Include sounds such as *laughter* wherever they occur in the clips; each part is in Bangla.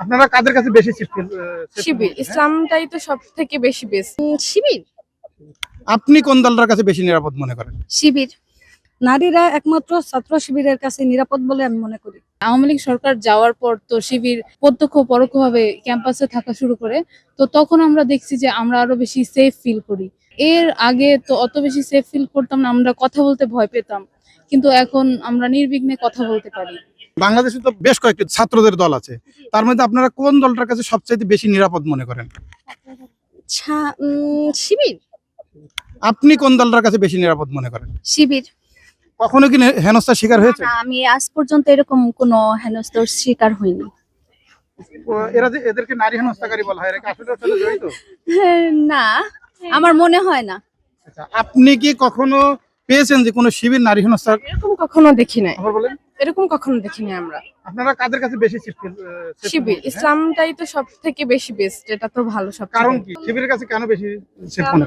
আপনারা কাদের কাছে বেশি শিবির ইসলামটাই তো সব থেকে বেশি বেস্ট শিবির। আপনি কোন দলটার কাছে বেশি নিরাপদ মনে করেন? শিবির। নারীরা একমাত্র ছাত্র শিবিরের কাছে নিরাপদ বলে আমি মনে করি। আওয়ামী লীগ সরকার যাওয়ার পর তো শিবির প্রত্যক্ষ পরোক্ষভাবে ক্যাম্পাসে থাকা শুরু করে তো তখন আমরা দেখছি যে আমরা আরও বেশি সেফ ফিল করি। এর আগে তো অত বেশি সেফ ফিল করতাম না আমরা কথা বলতে ভয় পেতাম। কিন্তু এখন আমরা নির্বিঘ্নে কথা বলতে পারি। বাংলাদেশে তো বেশ কয়েকটি ছাত্রদের দল আছে। তার মধ্যে আপনারা কোন দলটার কাছে সবচাইতে বেশি নিরাপদ মনে করেন? শিবির। আপনি কোন দলটার কাছে বেশি নিরাপদ মনে করেন? শিবির। কখনো কি হেনস্থার শিকার হয়েছে? আমি আজ পর্যন্ত এরকম কোনো হেনস্থার শিকার হইনি। এরা যে এদেরকে নারী হেনস্থাকারী বলা হয় এরা কি আসলে জড়িত? *laughs* না আমার মনে হয় না। আচ্ছা আপনি কি কখনো পেয়েছেন যে কোনো শিবির নারী হেনস্থা এরকম কখনো দেখি নাই। বলেন। এরকম কখনো দেখিনি আমরা। আপনারা কাদের কাছে বেশি শিবির ইসলামটাই তো সব থেকে বেশি বেস্ট এটা তো ভালো সব কারণ কি? শিবিরের কাছে কেন বেশি মনে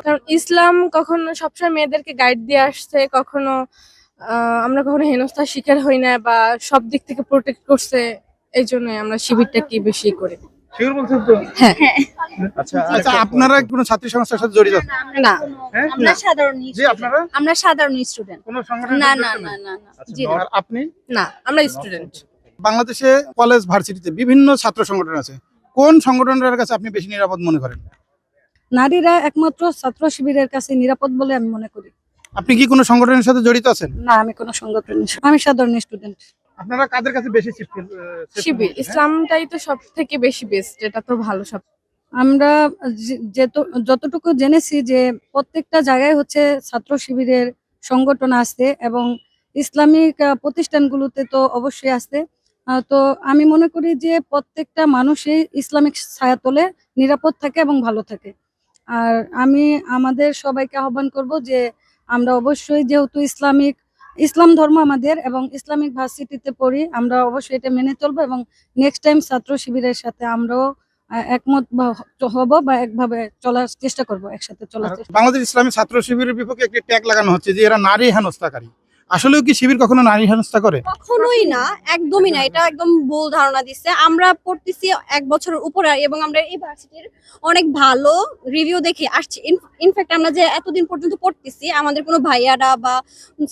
কারণ ইসলাম কখনো সবসময় মেয়েদেরকে গাইড দিয়ে আসছে কখনো আহ, আমরা কখনো হেনস্থার শিকার হই না বা সব দিক থেকে প্রোটেক্ট করছে এই জন্য আমরা শিবিরটা কি বেশি করি। বলছেন তো? হ্যাঁ। আচ্ছা আচ্ছা আপনারা কোনো ছাত্রী সংস্থার সাথে জড়িত? না হ্যাঁ? আমরা সাধারণ জি আপনারা? আমরা সাধারণ স্টুডেন্ট কোনো সংগঠন না না না না না। জি আর আপনি? না আমরা স্টুডেন্ট বাংলাদেশে কলেজ ভার্সিটিতে বিভিন্ন ছাত্র সংগঠন আছে। কোন সংগঠনের কাছে আপনি বেশি নিরাপদ মনে করেন? নারীরা একমাত্র ছাত্র শিবিরের কাছে নিরাপদ বলে আমি মনে করি। আপনি কি কোনো সংগঠনের সাথে জড়িত আছেন? না আমি কোনো সংগঠন আমি সাধারণ স্টুডেন্ট আপনারা কাদের কাছে বেশি শিফট শিবির ইসলামটাই তো সব থেকে বেশি বেস্ট এটা তো ভালো সব আমরা যে- যতটুকু জেনেছি যে প্রত্যেকটা জায়গায় হচ্ছে ছাত্র শিবিরের সংগঠন আছে এবং ইসলামিক আহ, প্রতিষ্ঠানগুলোতে তো অবশ্যই আছে আহ, তো আমি মনে করি যে প্রত্যেকটা মানুষই ইসলামিক ছায়া তোলে নিরাপদ থাকে এবং ভালো থাকে। আর আমি আমাদের সবাইকে আহ্বান করব যে আমরা অবশ্যই যেহেতু ইসলামিক ইসলাম ধর্ম আমাদের এবং ইসলামিক ভার্সিটিতে পড়ি আমরা অবশ্যই এটা মেনে চলবো এবং নেক্সট টাইম ছাত্র শিবিরের সাথে আমরাও একমত হব বা একভাবে চলার চেষ্টা করব একসাথে চলার বাংলাদেশ ইসলামী ছাত্র শিবিরের বিপক্ষে একটি ট্যাগ লাগানো হচ্ছে যে এরা নারী হেনস্থাকারী। আসলেও কি শিবির কখনো নারী হেনস্থা করে? কখনোই না, একদমই না। এটা একদম ভুল ধারণা দিচ্ছে আমরা পড়তেছি এক বছরের উপরে এবং আমরা এই অনেক ভালো রিভিউ দেখে আসছি। ইনফ্যাক্ট আমরা যে এতদিন পর্যন্ত পড়তেছি, আমাদের কোনো ভাইয়ারা বা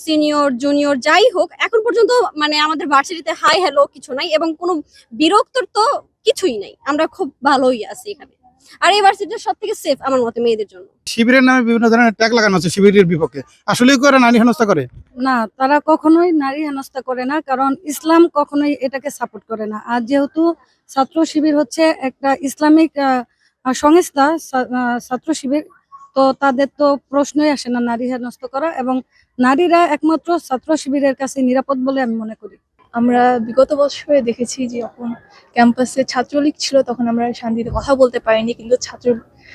সিনিয়র জুনিয়র যাই হোক, এখন পর্যন্ত মানে আমাদের ভার্সিটিতে হাই হ্যালো কিছু নাই এবং কোনো বিরক্তর তো কিছুই নাই। আমরা খুব ভালোই আছি এখানে। আর এই ভার্সিটিটা সব থেকে সেফ আমার মতে মেয়েদের জন্য। শিবিরের নামে বিভিন্ন ধরনের ট্যাগ লাগানো হচ্ছে শিবিরের বিপক্ষে। আসলেও কি নারী হেনস্থা করে? না তারা কখনোই নারী হেনস্থা করে না কারণ ইসলাম কখনোই এটাকে সাপোর্ট করে না। আর যেহেতু ছাত্র শিবির হচ্ছে একটা ইসলামিক সংস্থা আহ, ছাত্র শিবির তো তাদের তো প্রশ্নই আসে না নারী হেনস্থা করা এবং নারীরা একমাত্র ছাত্র শিবিরের কাছে নিরাপদ বলে আমি মনে করি। আমরা বিগত বছরে দেখেছি যে যখন ক্যাম্পাসে ছাত্রলীগ ছিল তখন আমরা শান্তিতে কথা বলতে পারিনি কিন্তু ছাত্র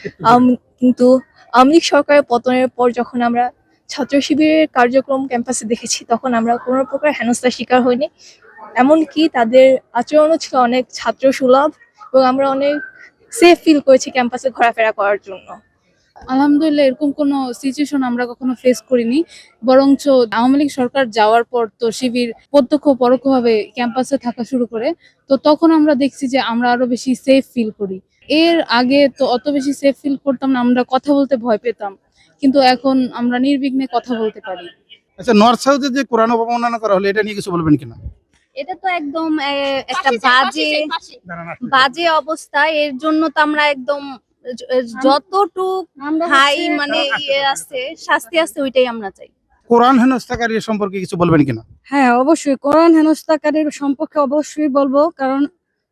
*laughs* কিন্তু আওয়ামী লীগ সরকারের পতনের পর যখন আমরা ছাত্র শিবিরের কার্যক্রম ক্যাম্পাসে দেখেছি তখন আমরা কোনো প্রকার হেনস্থার শিকার হইনি। এমনকি তাদের আচরণও ছিল অনেক ছাত্র সুলভ এবং আমরা অনেক সেফ ফিল করেছি ক্যাম্পাসে ঘোরাফেরা করার জন্য। আলহামদুলিল্লাহ এরকম কোনো সিচুয়েশন আমরা কখনো ফেস করিনি। বরঞ্চ আওয়ামী লীগ সরকার যাওয়ার পর তো শিবির প্রত্যক্ষ পরোক্ষভাবে ক্যাম্পাসে থাকা শুরু করে তো তখন আমরা দেখছি যে আমরা আরও বেশি সেফ ফিল করি। এর আগে তো অত বেশি সেফ ফিল করতাম না আমরা কথা বলতে ভয় পেতাম। কিন্তু এখন আমরা নির্বিঘ্নে কথা বলতে পারি। আচ্ছা নর্থ সাউথে যে কোরআন অবমাননা করা হলো এটা নিয়ে কিছু বলবেন কিনা? এটা তো একদম আহ, একটা বাজে বাজে অবস্থা। এর জন্য তো আমরা একদম যতটুক হাই মানে ইয়ে আছে শাস্তি আছে ওইটাই আমরা চাই। কোরআন হেনস্থাকারী সম্পর্কে কিছু বলবেন কিনা? হ্যাঁ অবশ্যই। কোরআন হেনস্থাকারীর সম্পর্কে অবশ্যই বলব কারণ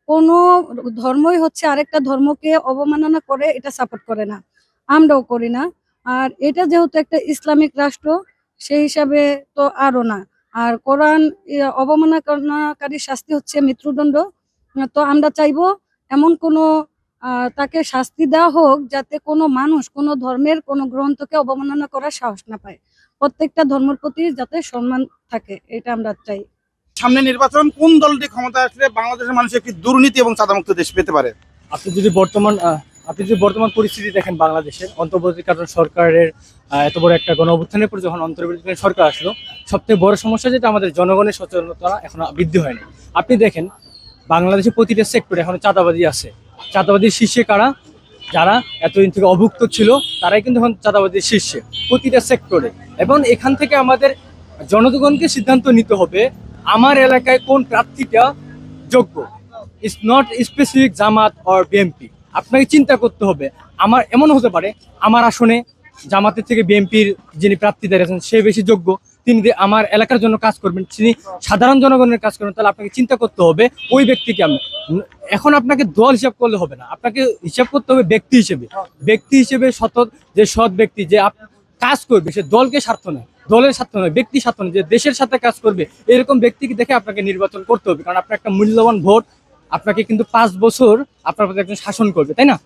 কোন ধর্মই হচ্ছে আরেকটা ধর্মকে অবমাননা করে এটা সাপোর্ট করে না। আমরাও করি না। আর এটা যেহেতু একটা ইসলামিক রাষ্ট্র সেই হিসাবে তো আরও না। আর কোরআন অবমাননাকারী শাস্তি হচ্ছে মৃত্যুদণ্ড। তো আমরা চাইব এমন কোনো তাকে শাস্তি দেওয়া হোক যাতে কোনো মানুষ কোনো ধর্মের কোনো গ্রন্থকে অবমাননা করার সাহস না পায়। প্রত্যেকটা ধর্মের প্রতি যাতে সম্মান থাকে এটা আমরা চাই। সামনে নির্বাচন কোন দলটি ক্ষমতা আসলে বাংলাদেশের মানুষ একটি দুর্নীতি এবং চাঁদামুক্ত দেশ পেতে পারে? আপনি যদি বর্তমান আহ, আপনি যদি বর্তমান পরিস্থিতি দেখেন বাংলাদেশের অন্তর্বর্তীকালীন সরকারের আহ, এত বড় একটা গণ অভ্যুত্থানের পর যখন অন্তর্বর্তীকালীন সরকার আসলো সবথেকে বড় সমস্যা যেটা আমাদের জনগণের সচেতনতা এখন বৃদ্ধি হয়নি আপনি দেখেন বাংলাদেশের প্রতিটা সেক্টরে এখন চাঁদাবাজি আছে। চাঁদাবাজির শীর্ষে কারা? যারা এতদিন থেকে অভুক্ত ছিল, তারাই কিন্তু এখন চাঁদাবাজির শীর্ষে, প্রতিটা সেক্টরে এবং এখান থেকে আমাদের জনগণকে সিদ্ধান্ত নিতে হবে, আমার এলাকায় কোন প্রার্থীটা যোগ্য? It's not specific Jamaat or BNP আপনাকে চিন্তা করতে হবে, আমার এমন হতে পারে, আমার আসনে জামাতের থেকে বিএনপির যিনি প্রার্থী দাঁড়িয়েছেন, সে বেশি যোগ্য। তিনি আমার এলাকার জন্য কাজ করবেন, তিনি সাধারণ জনগণের কাজ করবেন, তাহলে আপনাকে চিন্তা করতে হবে ওই ব্যক্তিকে আমি। এখন আপনাকে দল হিসাব করলে হবে না। আপনাকে হিসাব করতে হবে ব্যক্তি হিসেবে। ব্যক্তি হিসেবে সত যে সৎ ব্যক্তি, যে কাজ করবে, সে দলকে স্বার্থ নয়, দলের স্বার্থ নয়, ব্যক্তি স্বার্থ নয়, যে দেশের সাথে কাজ করবে, এরকম ব্যক্তিকে দেখে আপনাকে নির্বাচন করতে হবে। কারণ আপনার একটা মূল্যবান ভোট, আপনাকে কিন্তু পাঁচ বছর আপনার প্রতি একজন শাসন করবে, তাই না?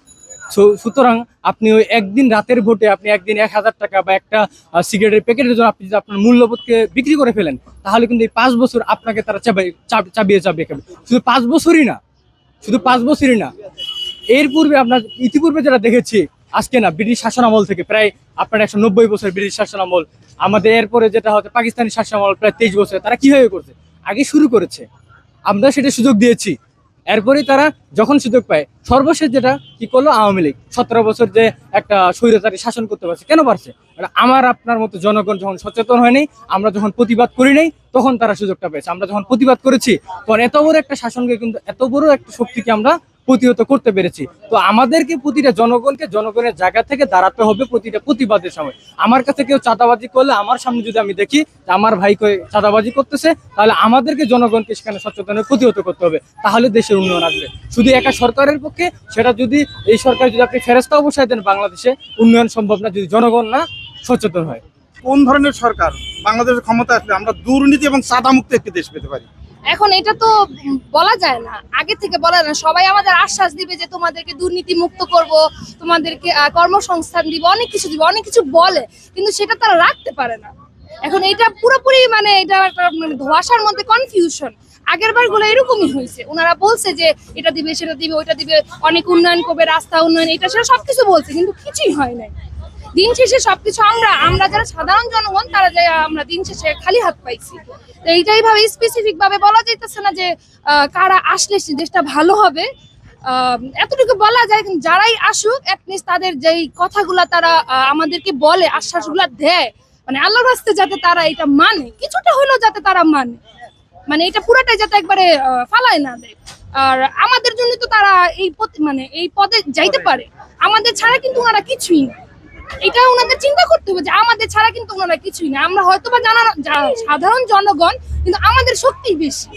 সুতরাং আপনি ওই একদিন রাতের ভোটে আপনি একদিন এক হাজার টাকা বা একটা সিগারেটের প্যাকেটের জন্য আপনি যদি আপনার মূল্যবোধকে বিক্রি করে ফেলেন, তাহলে কিন্তু এই পাঁচ বছর আপনাকে তারা চাবাই চাবিয়ে চাবিয়ে খাবে শুধু পাঁচ বছরই না, শুধু পাঁচ বছরই না, এর পূর্বে আপনার, ইতিপূর্বে যেটা দেখেছি, আজকে না, ব্রিটিশ শাসন আমল থেকে প্রায় আপনার একশো নব্বই বছর ব্রিটিশ শাসন আমল, আমাদের এরপরে যেটা হচ্ছে পাকিস্তানি শাসন আমল প্রায় তেইশ বছর, তারা কীভাবে করছে? আগে শুরু করেছে। আমরা সেটা সুযোগ দিয়েছি। এরপরেই তারা যখন সুযোগ পায়, সর্বশেষ যেটা কি করল? আওয়ামী লীগ। সতেরো বছর যে একটা স্বৈরতারী শাসন করতে পারছে, কেন পারছে? আমার আপনার মতো জনগণ যখন সচেতন হয়নি, আমরা যখন প্রতিবাদ করি নাই, তখন তারা সুযোগটা পেয়েছে। আমরা যখন প্রতিবাদ করেছি, তখন এত বড় একটা শাসনকে কিন্তু এত বড় একটা শক্তিকে আমরা প্রতিহত করতে পেরেছি। তো আমাদেরকে প্রতিটা জনগণকে জনগণের জায়গা থেকে দাঁড়াতে হবে প্রতিটা প্রতিবাদের সময়। আমার কাছে কেউ চাঁদাবাজি করলে আমার সামনে যদি আমি দেখি আমার ভাই চাঁদাবাজি করতেছে, তাহলে আমাদেরকে জনগণকে সেখানে সচেতন প্রতিহত করতে হবে। তাহলে দেশের উন্নয়ন আসবে। শুধু একা সরকারের পক্ষে, সেটা যদি এই সরকার যদি আপনি ফেরস্তা অবসায় দেন বাংলাদেশে, উন্নয়ন সম্ভব না যদি জনগণ না সচেতন হয়। কোন ধরনের সরকার বাংলাদেশের ক্ষমতা আসলে আমরা দুর্নীতি এবং সাদা মুক্ত একটি দেশ পেতে পারি? এখন এটা তো বলা যায় না। আগে থেকে বলা যায় না। সবাই আমাদের আশ্বাস দিবে যে তোমাদেরকে দুর্নীতি মুক্ত করব, তোমাদেরকে কর্মসংস্থান দিব, অনেক কিছু দিব, অনেক কিছু বলে, কিন্তু সেটা তারা রাখতে পারে না। এখন এটা পুরোপুরি মানে এটা একটা মানে ধোয়াশার মধ্যে কনফিউশন আগের বারগুলো এরকমই হয়েছে। ওনারা বলছে যে এটা দিবে, সেটা দিবে, ওইটা দিবে, অনেক উন্নয়ন করবে, রাস্তা উন্নয়ন, এটা সেটা সবকিছু বলছে, কিন্তু কিছুই হয় নাই। দিন শেষে সবকিছু আমরা আমরা যারা সাধারণ জনগণ তারা যে আমরা দিন শেষে খালি হাত পাইছি। তো এইটাই ভাবে স্পেসিফিক ভাবে বলা যাইতেছে না যে কারা আসলে দেশটা ভালো হবে। এতটুকু বলা যায় কিন্তু যারাই আসুক অ্যাটলিস্ট তাদের যেই কথাগুলা তারা আমাদেরকে বলে আশ্বাসগুলা দেয় মানে আল্লাহর রাস্তে যাতে তারা এটা মানে কিছুটা হলেও যাতে তারা মানে। মানে এটা পুরাটাই যাতে একবারে ফালায় না দেয়। আর আমাদের জন্য তো তারা এই মানে এই পদে যাইতে পারে। আমাদের ছাড়া কিন্তু ওনারা কিছুই না। এটা ওনাদের চিন্তা করতে হবে যে আমাদের ছাড়া কিন্তু ওনারা কিছুই না। আমরা হয়তো বা জানা সাধারণ জনগণ কিন্তু আমাদের শক্তি বেশি।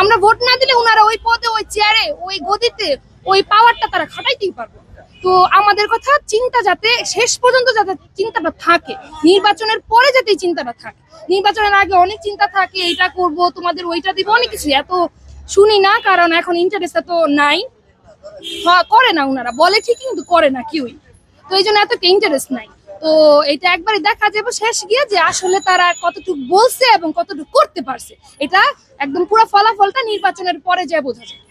আমরা ভোট না দিলে ওনারা ওই পদে ওই চেয়ারে ওই গদিতে ওই পাওয়ারটা তারা খাটাইতেই পারবে। তো আমাদের কথা চিন্তা যাতে শেষ পর্যন্ত যাতে চিন্তাটা থাকে। নির্বাচনের পরে যাতে চিন্তাটা থাকে। নির্বাচনের আগে অনেক চিন্তা থাকে এইটা করব তোমাদের ওইটা দিব অনেক কিছু। এত শুনি না কারণ এখন ইন্টারেস্টটা তো নাই। হ্যাঁ, করে না ওনারা। বলে ঠিকই কিন্তু করে না কেউই। তো এই জন্য এত ইন্টারেস্ট নাই। তো এটা একবারে দেখা যাবে শেষ গিয়ে যে আসলে তারা কতটুকু বলছে এবং কতটুকু করতে পারছে। এটা একদম পুরো ফলাফলটা নির্বাচনের পরে যায় বোঝা যায়।